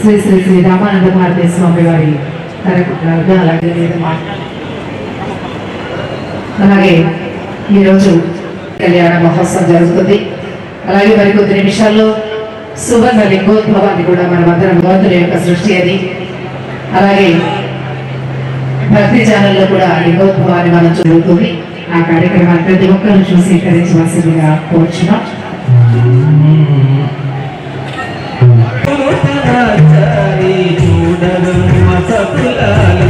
శ్రీ శ్రీ శ్రీ రామానంద భారతీ స్వామి వారి కార్యక్రమాలుగా అలాగే అలాగే ఈరోజు కళ్యాణ మహోత్సవం జరుగుతుంది. అలాగే మరి కొద్ది నిమిషాల్లో సువర్ణ లింగోద్భవాన్ని కూడా మన అందరం భగవంతుని యొక్క సృష్టి అది అలాగే భక్తి ఛానల్లో కూడా లింగోద్భవాన్ని మనం జరుగుతుంది ఆ కార్యక్రమాన్ని ప్రతి ఒక్కరు చూసి కరించవలసిందిగా కోరుచున్నాం. చారి చూడగమ్మ సకులాల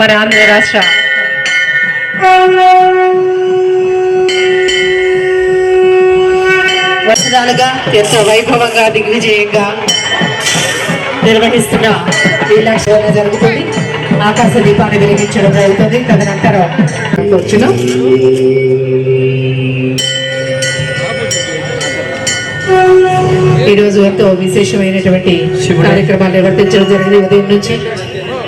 మన ఆంధ్ర రాష్ట్ర వసనాలుగా ఎంతో వైభవంగా దిగ్విజయంగా నిర్వహిస్తున్న లీలాక్షణ జరుగుతుంది. ఆకాశ దీపాన్ని వెలిగించడం జరుగుతుంది. తదనంతరం వచ్చిన. ఈరోజు ఎంతో విశేషమైనటువంటి కార్యక్రమాలు నిర్వర్తించడం జరిగింది. ఉదయం నుంచి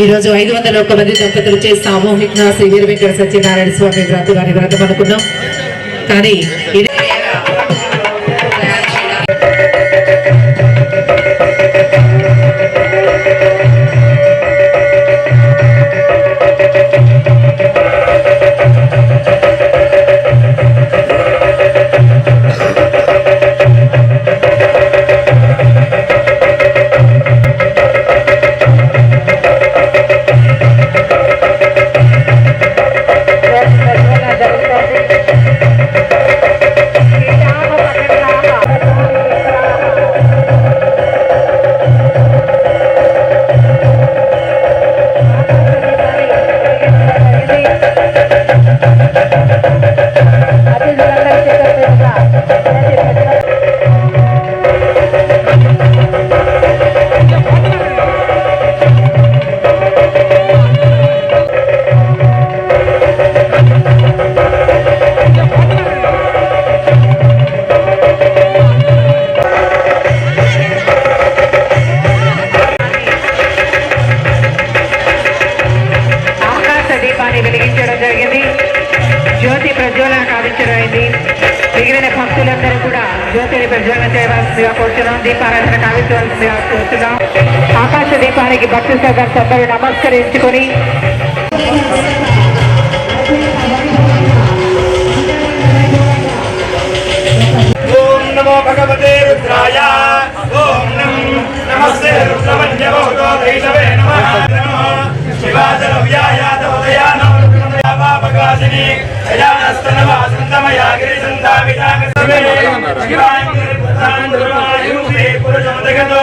ఈ రోజు ఐదు వందల ఒక్క మంది దంపతులు చే సామూహిక శ్రీ వీర వెంకట సత్యనారాయణ స్వామి వ్రత గారి వ్రతం అనుకున్నాం. కానీ నమస్కరించుకొని ఓం నమో భగవతే రుద్రాయ. ఓం నమస్తే నమః. నమః అయానస్తనవాసంతమయా సర్వే. పురుషం జగతో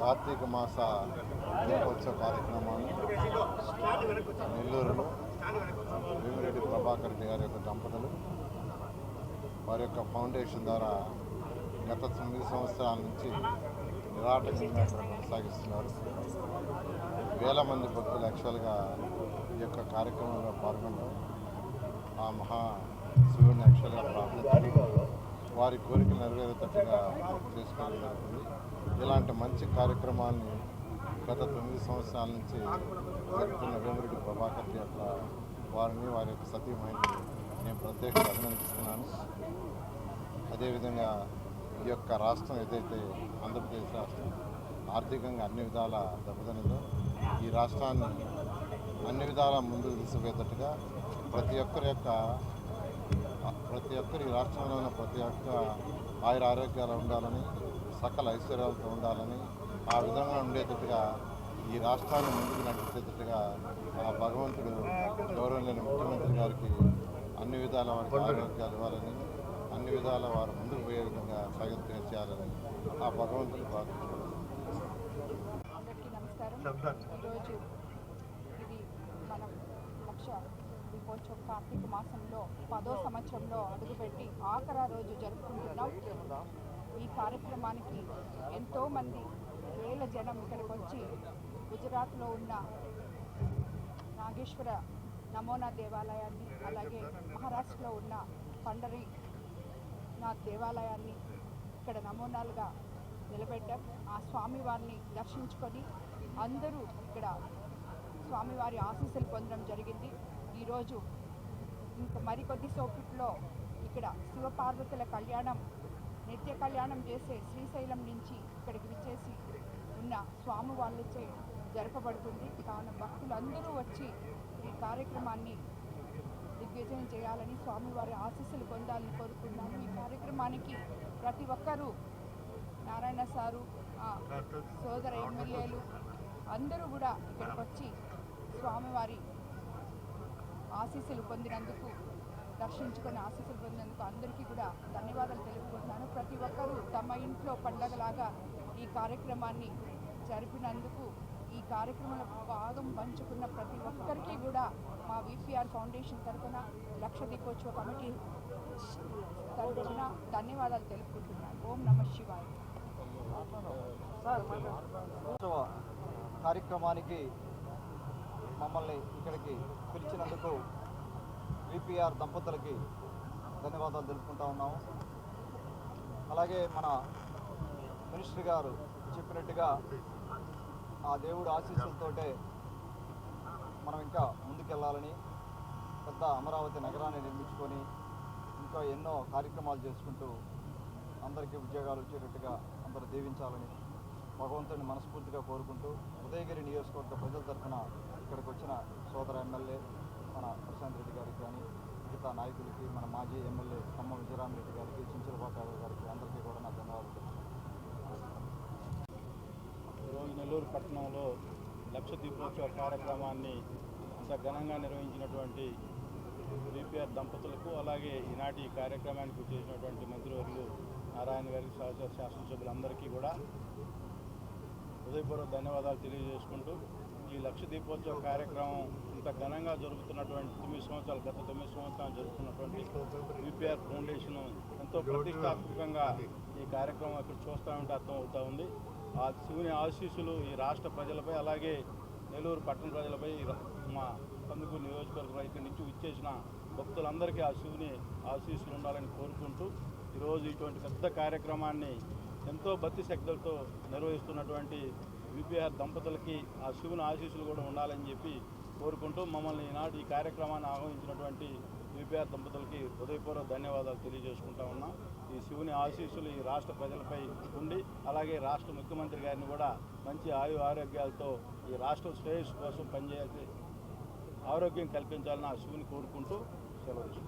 కార్తీక మాస దీపోత్సవ కార్యక్రమాన్ని నెల్లూరులో వేమిరెడ్డి ప్రభాకర్ రెడ్డి గారి యొక్క దంపతులు వారి యొక్క ఫౌండేషన్ ద్వారా గత తొమ్మిది సంవత్సరాల నుంచి నిరాటకంగా ఇక్కడ కొనసాగిస్తున్నారు. వేల మంది భక్తులు యాక్చువల్గా ఈ యొక్క కార్యక్రమంలో పాల్గొంటారు ఆ మహా శివుని యాక్చువల్గా ప్రార్థించారు వారి కోరికలు నెరవేరేటట్టుగా చేసుకోవడం జరుగుతుంది. ఇలాంటి మంచి కార్యక్రమాన్ని గత తొమ్మిది సంవత్సరాల నుంచి జరుగుతున్న వేమిరెడ్డి ప్రభాకర్ యొక్క వారిని వారి యొక్క సతీమణిని నేను ప్రత్యేకంగా అభినందిస్తున్నాను. అదేవిధంగా ఈ యొక్క రాష్ట్రం ఏదైతే ఆంధ్రప్రదేశ్ రాష్ట్రం ఆర్థికంగా అన్ని విధాల దెబ్బతినదో ఈ రాష్ట్రాన్ని అన్ని విధాల ముందుకు తీసుకుపోయేటట్టుగా ప్రతి ఒక్కరి యొక్క ప్రతి ఒక్కరి ఈ రాష్ట్రంలో ఉన్న ప్రతి ఒక్క ఆయుర ఆరోగ్యాలు ఉండాలని సకల ఐశ్వర్యాలతో ఉండాలని ఆ విధంగా ఉండేటట్టుగా ఈ రాష్ట్రాన్ని ముందుకు నడిచేటట్టుగా ఆ భగవంతుడు గౌరవలేని ముఖ్యమంత్రి గారికి అన్ని విధాల వారికి ఆరోగ్యాలు ఇవ్వాలని అన్ని విధాల వారు ముందుకు పోయే విధంగా ప్రయత్నం చేయాలని ఆ భగవంతుని ప్రార్థించారు అందరికీ నమస్కారం ఈరోజు ఇది మనం లక్ష దీపోత్సవం కార్తీక మాసంలో పదో సంవత్సరంలో అడుగుపెట్టి ఆఖరా రోజు జరుపుకుంటున్నాం. ఈ కార్యక్రమానికి ఎంతోమంది వేల జనం ఇక్కడికి వచ్చి గుజరాత్లో ఉన్న నాగేశ్వర నమోనా దేవాలయాన్ని అలాగే మహారాష్ట్రలో ఉన్న పండరి నాథ్ దేవాలయాన్ని ఇక్కడ నమూనాలుగా నిలబెట్టాం. ఆ స్వామివారిని దర్శించుకొని అందరూ ఇక్కడ స్వామివారి ఆశీస్సులు పొందడం జరిగింది. ఈరోజు ఇంకా మరికొద్ది సోపిట్లో ఇక్కడ శివపార్వతుల కళ్యాణం నిత్య కళ్యాణం చేసే శ్రీశైలం నుంచి ఇక్కడికి విచ్చేసి ఉన్న స్వామి వాళ్ళచే జరపబడుతుంది. కావున భక్తులందరూ వచ్చి ఈ కార్యక్రమాన్ని దిగ్విజయం చేయాలని స్వామివారి ఆశీస్సులు పొందాలని కోరుకున్నాను ఈ కార్యక్రమానికి ప్రతి ఒక్కరూ నారాయణ సారు ఆ, సోదర ఎమ్మెల్యేలు అందరూ కూడా ఇక్కడికి వచ్చి స్వామివారి ఆశీస్సులు పొందినందుకు దర్శించుకొని ఆశీస్సులు పొందినందుకు అందరికీ కూడా ధన్యవాదాలు తెలుపుకుంటున్నాను. ప్రతి ఒక్కరూ తమ ఇంట్లో పండగలాగా ఈ కార్యక్రమాన్ని జరిపినందుకు ఈ కార్యక్రమంలో భాగం పంచుకున్న ప్రతి ఒక్కరికి కూడా మా విపిఆర్ ఫౌండేషన్ తరఫున లక్ష దీపోత్సవ కమిటీ తరఫున ధన్యవాదాలు తెలుపుకుంటున్నాను. ఓం నమ శివాయ. కార్యక్రమానికి మమ్మల్ని ఇక్కడికి పిలిచినందుకు విపిఆర్ దంపతులకి ధన్యవాదాలు తెలుపుకుంటా ఉన్నాము. అలాగే మన మినిస్టర్ గారు చెప్పినట్టుగా ఆ దేవుడు ఆశీస్సులతోటే మనం ఇంకా ముందుకెళ్ళాలని పెద్ద అమరావతి నగరాన్ని నిర్మించుకొని ఇంకా ఎన్నో కార్యక్రమాలు చేసుకుంటూ అందరికీ ఉద్యోగాలు వచ్చేటట్టుగా అందరూ దీవించాలని భగవంతుని మనస్ఫూర్తిగా కోరుకుంటూ ఉదయగిరి నియోజకవర్గ ప్రజల తరఫున ఇక్కడికి వచ్చిన సోదర ఎమ్మెల్యే మన ప్రశాంత్ రెడ్డి గారికి కానీ మిగతా నాయకులకి మన మాజీ ఎమ్మెల్యే తమ్ము విజయరామ్ రెడ్డి గారికి చించలపాక గారికి అందరికీ కూడా నా ధన్యవాదాలు ఈరోజు నెల్లూరు పట్టణంలో లక్ష దీపోత్సవ కార్యక్రమాన్ని ఇంత ఘనంగా నిర్వహించినటువంటి బీపీఆర్ దంపతులకు అలాగే ఈనాటి కార్యక్రమానికి చేసినటువంటి మంత్రివర్యులు నారాయణ గారికి సహచర శాసనసభ్యులందరికీ కూడా హృదయపూర్వక ధన్యవాదాలు తెలియజేసుకుంటూ ఈ లక్ష దీపోత్సవ కార్యక్రమం ఇంత ఘనంగా జరుగుతున్నటువంటి తొమ్మిది సంవత్సరాలు గత తొమ్మిది సంవత్సరాలు జరుగుతున్నటువంటి యూపీఆర్ ఫౌండేషన్ ఎంతో ప్రతిష్టాత్మకంగా ఈ కార్యక్రమం ఇక్కడ చూస్తూ ఉంటే అర్థం ఉంది. ఆ శివుని ఆశీస్సులు ఈ రాష్ట్ర ప్రజలపై అలాగే నెల్లూరు పట్టణ ప్రజలపై మా కందుకూరు నియోజకవర్గం ఇక్కడి నుంచి ఇచ్చేసిన భక్తులందరికీ ఆ శివుని ఆశీస్సులు ఉండాలని కోరుకుంటూ ఈరోజు ఇటువంటి పెద్ద కార్యక్రమాన్ని ఎంతో భక్తి శక్తులతో నిర్వహిస్తున్నటువంటి విపిఆర్ దంపతులకి ఆ శివుని ఆశీస్సులు కూడా ఉండాలని చెప్పి కోరుకుంటూ మమ్మల్ని ఈనాడు ఈ కార్యక్రమాన్ని ఆహ్వానించినటువంటి విపిఆర్ దంపతులకి హృదయపూర్వక ధన్యవాదాలు తెలియజేసుకుంటా ఉన్నాం. ఈ శివుని ఆశీస్సులు ఈ రాష్ట్ర ప్రజలపై ఉండి అలాగే రాష్ట్ర ముఖ్యమంత్రి గారిని కూడా మంచి ఆయు ఆరోగ్యాలతో ఈ రాష్ట్ర శ్రేయస్సు కోసం పనిచేసే ఆరోగ్యం కల్పించాలని ఆ శివుని కోరుకుంటూ సెలవు